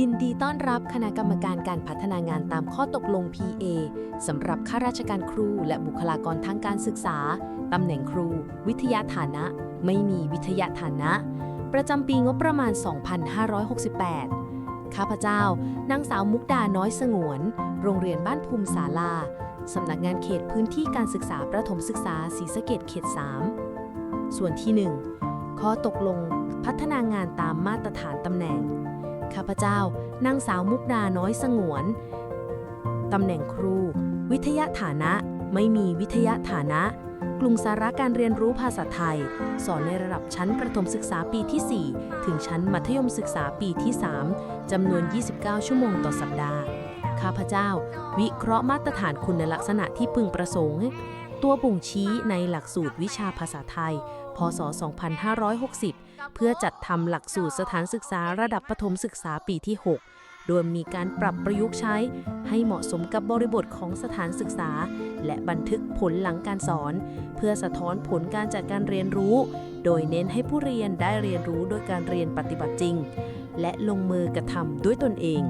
ยินดีต้อนรับคณะกรรมการการพัฒนางานตามข้อตกลง PA สำหรับข้าราชการครูและบุคลากรทางการศึกษา ตำแหน่งครู วิทยาฐานะ ไม่มีวิทยาฐานะ ประจำปีงบประมาณ 2568 ข้าพเจ้านางสาวมุกดาน้อยสงวน โรงเรียนบ้านภูมิศาลา สำนักงานเขตพื้นที่การศึกษาประถมศึกษาศรีสะเกดเขต 3 ส่วนที่ 1 ข้อตกลงพัฒนางานตามมาตรฐานตำแหน่ง ข้าพเจ้านางสาวมุกดาน้อยสงวน ตำแหน่งครู วิทยาฐานะ ไม่มีวิทยาฐานะ กลุ่มสาระการเรียนรู้ภาษาไทย สอนในระดับชั้นประถมศึกษาปีที่ 4 ถึงชั้นมัธยมศึกษาปีที่ 3จำนวน 29 ชั่วโมงต่อสัปดาห์ ข้าพเจ้า วิเคราะห์มาตรฐานคุณลักษณะที่พึงประสงค์ ตัวบ่งชี้ในหลักสูตรวิชาภาษาไทย พศ 2560 เพื่อจัดทำหลักสูตรสถานศึกษาระดับประถมศึกษาปีที่ 6 โดยมีการปรับประยุกต์ใช้ ให้เหมาะสมกับบริบทของสถานศึกษา และบันทึกผลหลังการสอน เพื่อสะท้อนผลการจัดการเรียนรู้ โดยเน้นให้ผู้เรียนได้เรียนรู้โดยการเรียนปฏิบัติจริง และลงมือกระทำด้วยตนเอง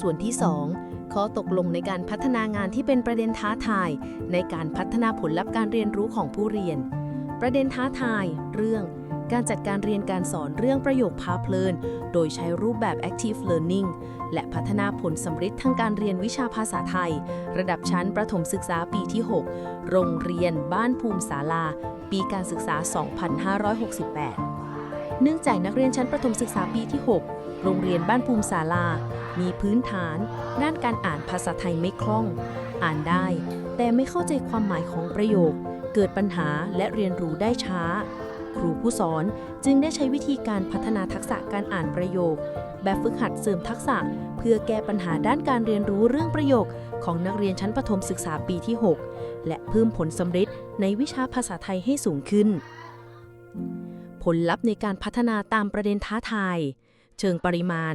ส่วนที่ 2 ข้อตกลงในการพัฒนางานที่เป็นประเด็นท้าทาย ในการพัฒนาผลลัพธ์การเรียนรู้ของผู้เรียน ประเด็นท้าทาย เรื่อง การจัดการเรียนการสอนเรื่องประโยคพาเพลิน โดยใช้รูปแบบ active learning และพัฒนาผลสำฤทธิ์ทางการเรียนวิชาภาษาไทย ระดับชั้นประถมศึกษาปีที่ 6 โรงเรียนบ้านภูมิศาลา ปีการศึกษา 2568 เนื่องจากนักเรียนชั้นประถมศึกษาปีที่ 6 โรงเรียนบ้านภูมิศาลา มีพื้นฐาน ด้านการอ่านภาษาไทยไม่คล่อง อ่านได้ แต่ไม่เข้าใจความหมายของประโยค เกิดปัญหาและเรียนรู้ได้ช้า ครูผู้สอนจึงได้ใช้วิธีการพัฒนาทักษะการอ่านประโยค แบบฝึกหัดเสริมทักษะ เพื่อแก้ปัญหาด้านการเรียนรู้เรื่องประโยค ของนักเรียนชั้นประถมศึกษาปีที่ 6 และเพิ่มผลสำเร็จในวิชาภาษาไทยให้สูงขึ้น ผลลัพธ์ในการพัฒนาตามประเด็นท้าทาย เชิงปริมาณ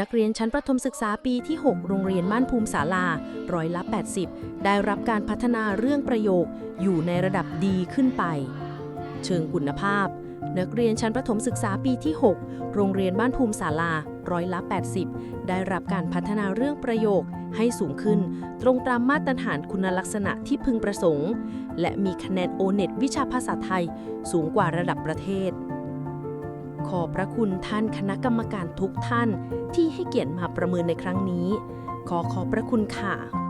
นักเรียนชั้นประถมศึกษาปีที่ 6 โรงเรียนบ้านภูมิศาลาร้อยละ 80 ได้รับการพัฒนาเรื่องประโยคอยู่ในระดับดีขึ้นไป เชิงคุณภาพ นักเรียนชั้นประถมศึกษาปีที่ 6 โรงเรียนบ้านภูมิศาลา ร้อยละ 80 ได้รับการพัฒนาเรื่องประโยคให้สูงขึ้น ตรงตามมาตรฐานคุณลักษณะที่พึงประสงค์ และมีคะแนนโอเน็ตวิชาภาษาไทยสูงกว่าระดับประเทศ ขอพระคุณท่านคณะกรรมการทุกท่านที่ให้เกียรติมาประเมินในครั้งนี้ ขอขอบพระคุณค่ะ